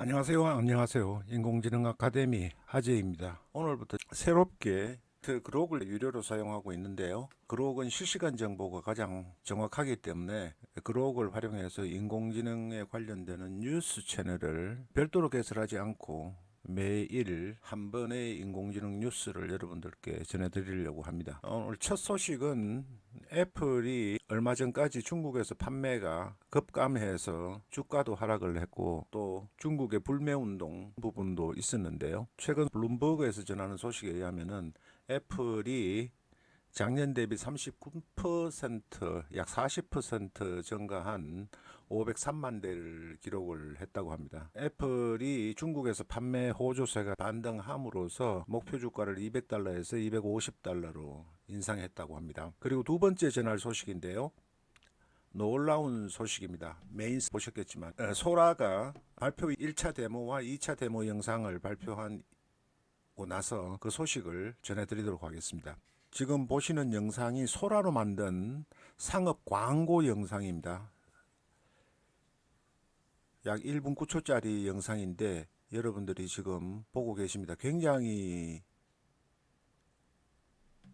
안녕하세요. 안녕하세요. 인공지능 아카데미 하재입니다. 오늘부터 새롭게 그 그록을 유료로 사용하고 있는데요. 그록은 실시간 정보가 가장 정확하기 때문에 그록을 활용해서 인공지능에 관련되는 뉴스 채널을 별도로 개설하지 않고 매일 한 번의 인공지능 뉴스를 여러분들께 전해드리려고 합니다. 오늘 첫 소식은 애플이 얼마 전까지 중국에서 판매가 급감해서 주가도 하락을 했고 또 중국의 불매 운동 부분도 있었는데요. 최근 블룸버그에서 전하는 소식에 의하면은 애플이 작년 대비 39%, 약 40% 증가한 503만 대를 기록을 했다고 합니다. 애플이 중국에서 판매 호조세가 반등함으로써 목표 주가를 200달러에서 250달러로 인상했다고 합니다. 그리고 두 번째 전할 소식인데요. 놀라운 소식입니다. 메인스 보셨겠지만 어, 소라가 발표 1차 데모와 2차 데모 영상을 발표한 고 나서 그 소식을 전해드리도록 하겠습니다. 지금 보시는 영상이 소라로 만든 상업 광고 영상입니다. 약 1분 9초짜리 영상인데 여러분들이 지금 보고 계십니다. 굉장히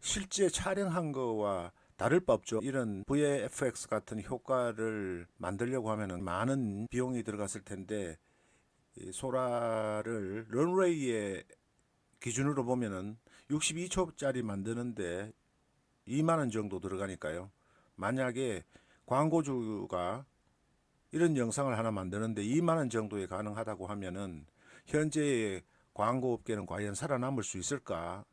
실제 촬영한 거와 다를 바 없죠. 이런 VFX 같은 효과를 만들려고 하면은 많은 비용이 들어갔을 텐데 이 소라를 런웨이에 기준으로 보면은 62초짜리 만드는데 2만 원 정도 들어가니까요. 만약에 광고주가 이런 영상을 하나 만드는데 2만 원 정도에 가능하다고 하면은 현재의 광고 업계는 과연 살아남을 수 있을까?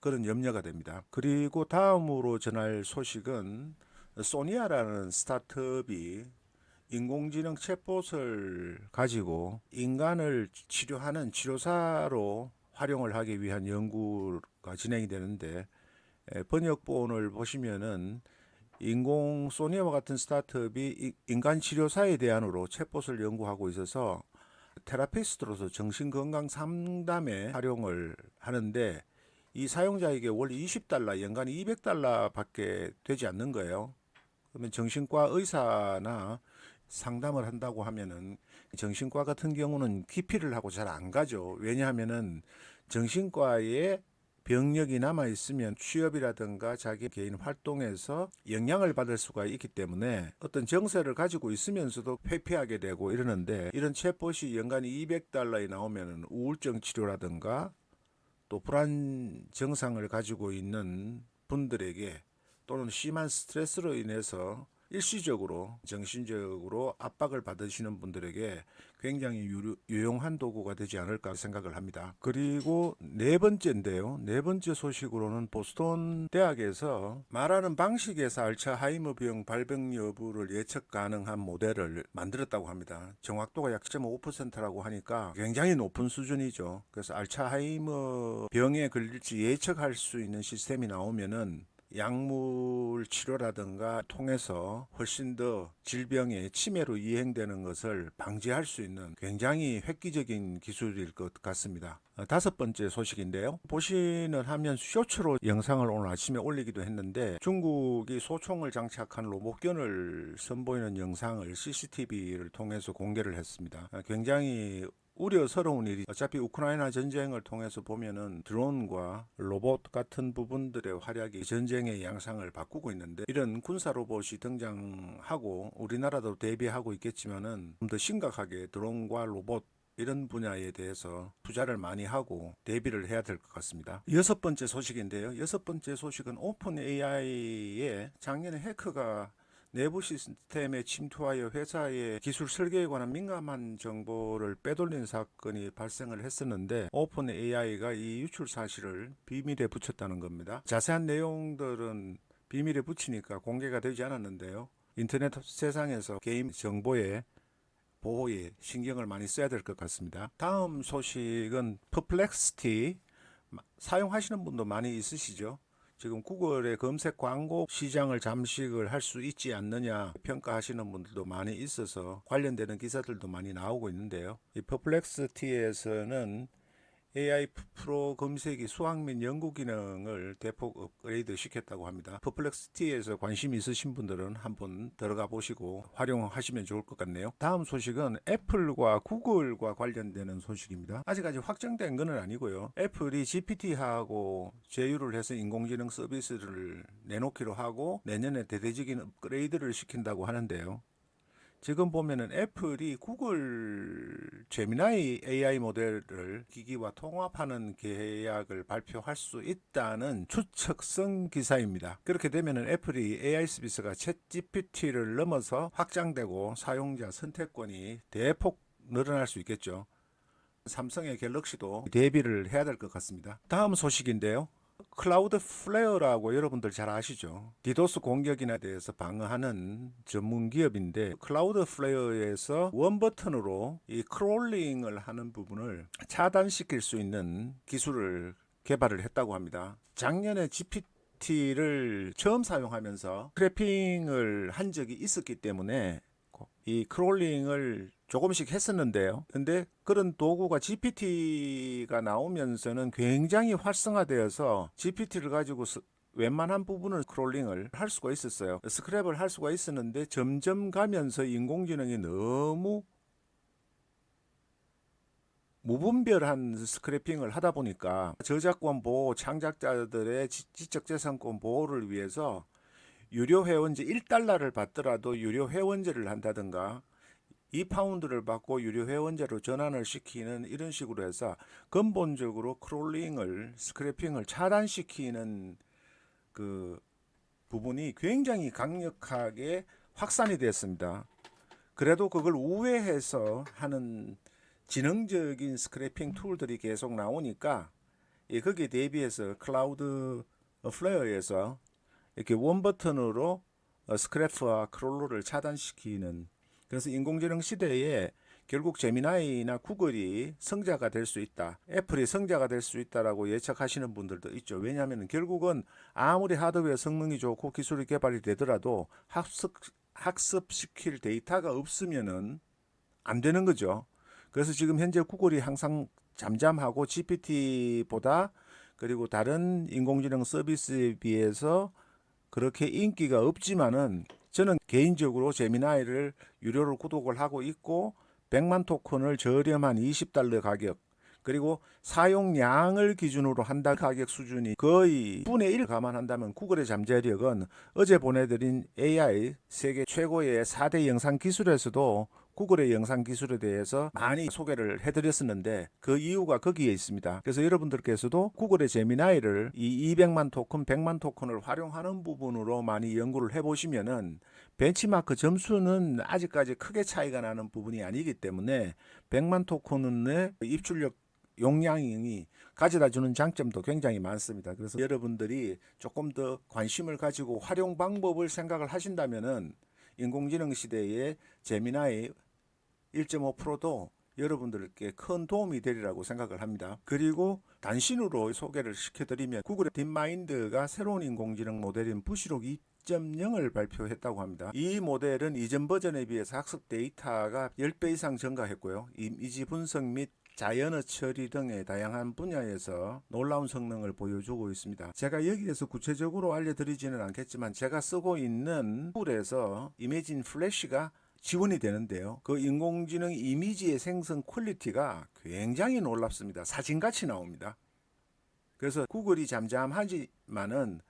그런 염려가 됩니다. 그리고 다음으로 전할 소식은 소니아라는 스타트업이 인공지능 챗봇을 가지고 인간을 치료하는 치료사로 활용을 하기 위한 연구 가 진행이 되는데 에, 번역본을 보시면은 인공 소니아와 같은 스타트업이 이- 인간 치료사에 대한으로 챗봇을 연구하고 있어서 테라피스트로서 정신건강 상담에 활용을 하는데 이 사용자에게 월 20달러, 연간 200달러 밖에 되지 않는 거예요. 그러면 정신과 의사나 상담을 한다고 하면은 정신과 같은 경우는 기피를 하고 잘 안 가죠. 왜냐하면은 정신과에 병력이 남아 있으면 취업이라든가 자기 개인 활동에서 영향을 받을 수가 있기 때문에 어떤 정세를 가지고 있으면서도 회피하게 되고 이러는데 이런 챗봇이 연간 200달러에 나오면은 우울증 치료라든가 또 불안 증상을 가지고 있는 분들에게 또는 심한 스트레스로 인해서 일시적으로 정신적으로 압박을 받으시는 분들에게 굉장히 유료- 유용한 도구가 되지 않을까 생각을 합니다. 그리고 네 번째인데요. 네 번째 소식으로는 보스턴 대학에서 말하는 방식에서 알츠하이머 병 발병 여부를 예측 가능한 모델을 만들었다고 합니다. 정확도가 약 7.5%라고 하니까 굉장히 높은 수준이죠. 그래서 알츠하이머 병에 걸릴지 예측할 수 있는 시스템이 나오면은 약물 치료라든가 통해서 훨씬 더 질병의 치매로 이행되는 것을 방지할 수 있는 굉장히 획기적인 기술일 것 같습니다. 어, 다섯 번째 소식인데요. 보시는 화면 쇼츠로 영상을 오늘 아침에 올리기도 했는데 중국이 소총을 장착한 로봇견을 선보이는 영상을 CCTV를 통해서 공개를 했습니다. 어, 굉장히 우려스러운 일이 어차피 우크라이나 전쟁을 통해서 보면은 드론과 로봇 같은 부분들의 활약이 전쟁의 양상을 바꾸고 있는데 이런 군사 로봇이 등장하고 우리나라도 대비하고 있겠지만은 좀 더 심각하게 드론과 로봇 이런 분야에 대해서 투자를 많이 하고 대비를 해야 될 것 같습니다. 여섯 번째 소식인데요. 여섯 번째 소식은 오픈 AI에 작년에 해커가 내부 시스템에 침투하여 회사의 기술 설계에 관한 민감한 정보를 빼돌린 사건이 발생을 했었는데 오픈 AI가 이 유출 사실을 비밀에 붙였다는 겁니다. 자세한 내용들은 비밀에 붙이니까 공개가 되지 않았는데요. 인터넷 세상에서 개인 정보에 보호에 신경을 많이 써야 될 것 같습니다. 다음 소식은 퍼플렉스티 사용하시는 분도 많이 있으시죠? 지금 구글의 검색 광고 시장을 잠식을 할 수 있지 않느냐 평가하시는 분들도 많이 있어서 관련되는 기사들도 많이 나오고 있는데요. 이 퍼플렉스티에서는 AI 프로 검색이 수학 및 연구 기능을 대폭 업그레이드 시켰다고 합니다. 퍼플렉스티에서 관심 있으신 분들은 한번 들어가 보시고 활용하시면 좋을 것 같네요. 다음 소식은 애플과 구글과 관련되는 소식입니다. 아직까지 확정된 건 아니고요. 애플이 GPT하고 제휴를 해서 인공지능 서비스를 내놓기로 하고 내년에 대대적인 업그레이드를 시킨다고 하는데요. 지금 보면은 애플이 구글 제미나이 AI 모델을 기기와 통합하는 계약을 발표할 수 있다는 추측성 기사입니다. 그렇게 되면은 애플이 AI 서비스가 챗 GPT를 넘어서 확장되고 사용자 선택권이 대폭 늘어날 수 있겠죠. 삼성의 갤럭시도 대비를 해야 될 것 같습니다. 다음 소식인데요. 클라우드 플레어라고 여러분들 잘 아시죠? 디도스 공격이나 대해서 방어하는 전문 기업인데 클라우드 플레어에서 원 버튼으로 이 크롤링을 하는 부분을 차단시킬 수 있는 기술을 개발을 했다고 합니다. 작년에 GPT를 처음 사용하면서 크래핑을 한 적이 있었기 때문에 이 크롤링을 조금씩 했었는데요. 근데 그런 도구가 GPT가 나오면서는 굉장히 활성화되어서 GPT를 가지고 스- 웬만한 부분을 크롤링을 할 수가 있었어요. 스크랩을 할 수가 있었는데 점점 가면서 인공지능이 너무 무분별한 스크래핑을 하다 보니까 저작권 보호, 창작자들의 지- 지적재산권 보호를 위해서 유료 회원제 1달러를 받더라도 유료 회원제를 한다든가 2파운드를 받고 유료 회원제로 전환을 시키는 이런 식으로 해서 근본적으로 크롤링을 스크래핑을 차단시키는 그 부분이 굉장히 강력하게 확산이 됐습니다. 그래도 그걸 우회해서 하는 지능적인 스크래핑 툴들이 계속 나오니까 예, 거기에 대비해서 클라우드 플레어에서 이렇게 원 버튼으로 어, 스크래프와 크롤러를 차단시키는 그래서 인공지능 시대에 결국 제미나이나 구글이 성자가 될 수 있다. 애플이 성자가 될 수 있다라고 예측하시는 분들도 있죠. 왜냐하면 결국은 아무리 하드웨어 성능이 좋고 기술이 개발이 되더라도 학습 학습시킬 데이터가 없으면은 안 되는 거죠. 그래서 지금 현재 구글이 항상 잠잠하고 GPT보다 그리고 다른 인공지능 서비스에 비해서 그렇게 인기가 없지만은 저는 개인적으로 제미나이를 유료로 구독을 하고 있고 100만 토큰을 저렴한 20달러 가격 그리고 사용량을 기준으로 한 달 가격 수준이 거의 분의 1 감안한다면 구글의 잠재력은 어제 보내드린 AI 세계 최고의 4대 영상 기술에서도 구글의 영상 기술에 대해서 많이 소개를 해드렸었는데 그 이유가 거기에 있습니다. 그래서 여러분들께서도 구글의 제미나이를 이 200만 토큰, 100만 토큰을 활용하는 부분으로 많이 연구를 해보시면은 벤치마크 점수는 아직까지 크게 차이가 나는 부분이 아니기 때문에 100만 토큰의 입출력 용량이 가져다 주는 장점도 굉장히 많습니다. 그래서 여러분들이 조금 더 관심을 가지고 활용 방법을 생각을 하신다면은 인공지능 시대에 제미나이 1.5%도 여러분들께 큰 도움이 되리라고 생각을 합니다. 그리고 단신으로 소개를 시켜드리면 구글의 딥마인드가 새로운 인공지능 모델인 부시록 2.0을 발표했다고 합니다. 이 모델은 이전 버전에 비해서 학습 데이터가 10배 이상 증가했고요. 이미지 분석 및 자연어 처리 등의 다양한 분야에서 놀라운 성능을 보여주고 있습니다. 제가 여기에서 구체적으로 알려드리지는 않겠지만 제가 쓰고 있는 툴에서 이미진 플래시가 지원이 되는데요. 그 인공지능 이미지의 생성 퀄리티가 굉장히 놀랍습니다. 사진같이 나옵니다. 그래서 구글이 잠잠하지만은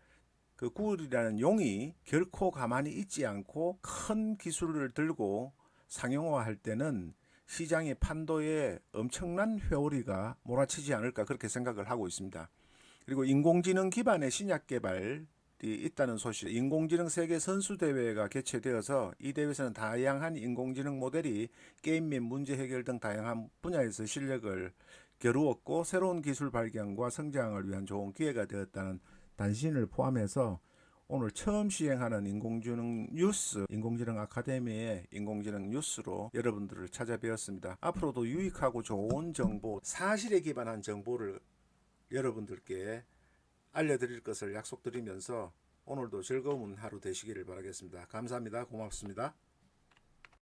그 구글이라는 용이 결코 가만히 있지 않고 큰 기술을 들고 상용화할 때는 시장의 판도에 엄청난 회오리가 몰아치지 않을까 그렇게 생각을 하고 있습니다. 그리고 인공지능 기반의 신약 개발이 있다는 소식. 인공지능 세계 선수 대회가 개최되어서 이 대회에서는 다양한 인공지능 모델이 게임 및 문제 해결 등 다양한 분야에서 실력을 겨루었고 새로운 기술 발견과 성장을 위한 좋은 기회가 되었다는 단신을 포함해서 오늘 처음 시행하는 인공지능 뉴스, 인공지능 아카데미의 인공지능 뉴스로 여러분들을 찾아뵈었습니다. 앞으로도 유익하고 좋은 정보, 사실에 기반한 정보를 여러분들께 알려드릴 것을 약속드리면서 오늘도 즐거운 하루 되시기를 바라겠습니다. 감사합니다. 고맙습니다.